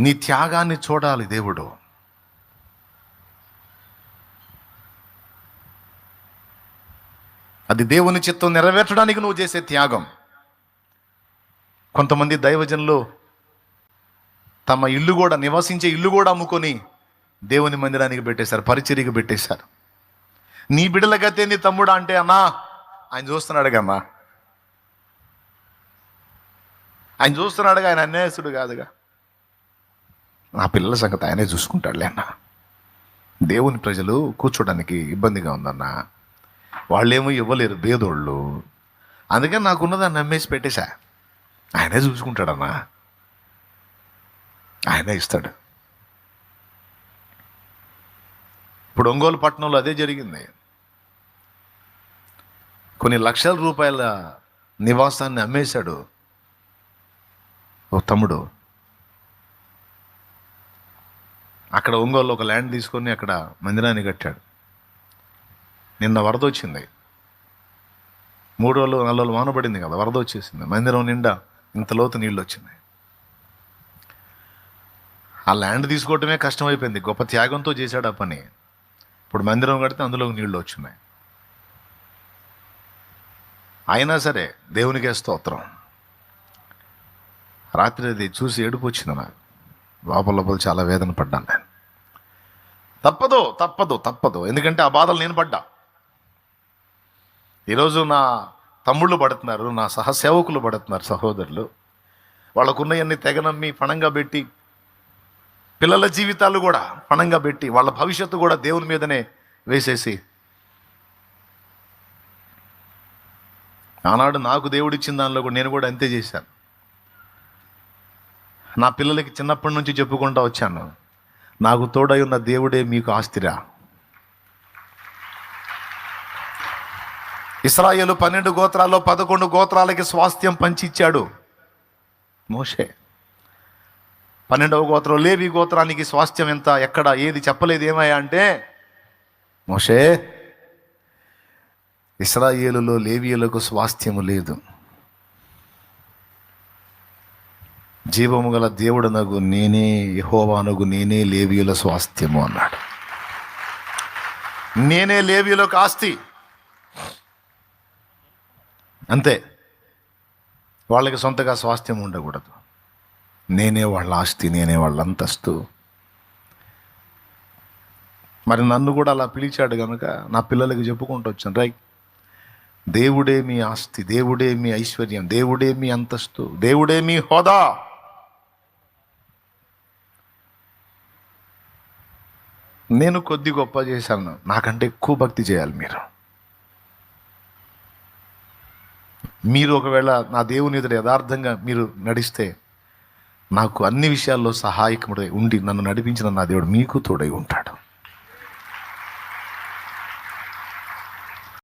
నీ త్యాగాన్ని చూడాలి దేవుడు. అది దేవుని చిత్తం నెరవేర్చడానికి నువ్వు చేసే త్యాగం. కొంతమంది దైవజనులు తమ ఇల్లు కూడా నివసించే ఇల్లు కూడా అమ్ముకొని దేవుని మందిరానికి పెట్టేశారు పరిచర్యకి పెట్టేశారు. నీ బిడ్డల నీ తమ్ముడా అంటే అన్నా ఆయన చూస్తున్నాడుగమ్మా ఆయన చూస్తున్నాడుగా ఆయన అన్యాయసుడు కాదుగా. నా పిల్లల సంగతి ఆయనే చూసుకుంటాడులే అన్న. దేవుని ప్రజలు కూర్చోడానికి ఇబ్బందిగా ఉందన్న. వాళ్ళేమో ఇవ్వలేరు బేదోళ్ళు. అందుకని నాకున్నదాన్ని నమ్మేసి పెట్టేశా. ఆయనే చూసుకుంటాడన్నా. ఆయనే ఇస్తాడు. ఇప్పుడు ఒంగోలు పట్టణంలో అదే జరిగింది. కొన్ని లక్షల రూపాయల నివాసాన్ని అమ్మేశాడు ఓ తమ్ముడు. అక్కడ ఒంగోలు ఒక ల్యాండ్ తీసుకొని అక్కడ మందిరాన్ని కట్టాడు. నిన్న వరద వచ్చింది. మూడు రోజులు నాలుగు రోజులు వాన పడింది కదా వరద వచ్చేసింది. మందిరం నిండా ఇంత లోతు నీళ్ళు వచ్చినాయి. ఆ ల్యాండ్ తీసుకోవటమే కష్టమైపోయింది. గొప్ప త్యాగంతో చేశాడు ఆ పని. ఇప్పుడు మందిరం కడితే అందులో నీళ్ళు వచ్చినాయి. అయినా సరే దేవునికే స్తోత్రం. రాత్రి అది చూసి ఏడుపు వచ్చింది నాకు. లోపల లోపల చాలా వేదన పడ్డాను నేను. తప్పదు తప్పదు. ఎందుకంటే ఆ బాధలు నేను పడ్డా. ఈరోజు నా తమ్ముళ్ళు పడుతున్నారు నా సహసేవకులు పడుతున్నారు సహోదరులు. వాళ్ళకున్నవన్నీ తెగనమ్మి పణంగా పెట్టి పిల్లల జీవితాలు కూడా పణంగా పెట్టి వాళ్ళ భవిష్యత్తు కూడా దేవుని మీదనే వేసేసి ఆనాడు నాకు దేవుడిచ్చిన దానిలో కూడా నేను కూడా అంతే చేశాను. నా పిల్లలకి చిన్నప్పటి నుంచి చెప్పుకుంటూ వచ్చాను. నాకు తోడై ఉన్న దేవుడే మీకు ఆస్తిరా. ఇస్రాయేలు పన్నెండు గోత్రాల్లో పదకొండు గోత్రాలకి స్వాస్థ్యం పంచిచ్చాడు. మోషే. పన్నెండవ గోత్రం లేవి గోత్రానికి స్వాస్థ్యం ఎంత ఎక్కడ ఏది చెప్పలేదు ఏమయ్యా అంటే మోషే ఇస్రాయేలులో లేవీయులకు స్వాస్థ్యము లేదు. జీవము గల దేవుడనగు నేనే యహోవానగు నేనే లేవీయుల స్వాస్థ్యము అన్నాడు. నేనే లేవియులకు ఆస్తి. అంతే. వాళ్ళకి సొంతగా స్వాస్థ్యం ఉండకూడదు. నేనే వాళ్ళ ఆస్తి నేనే వాళ్ళ అంతస్తు. మరి నన్ను కూడా అలా పిలిచాడు కనుక నా పిల్లలకి చెప్పుకుంటూ వచ్చాను రైట్ దేవుడే మీ ఆస్తి దేవుడే మీ ఐశ్వర్యం దేవుడే మీ అంతస్తు దేవుడే మీ హోదా. నేను కొద్ది గొప్ప చేశాను. నాకంటే ఎక్కువ భక్తి చేయాలి మీరు. మీరు ఒకవేళ నా దేవుని ఎదుట యథార్థంగా మీరు నడిస్తే నాకు అన్ని విషయాల్లో సహాయకుడై ఉండి నన్ను నడిపించిన నా దేవుడు మీకు తోడై ఉంటాడు.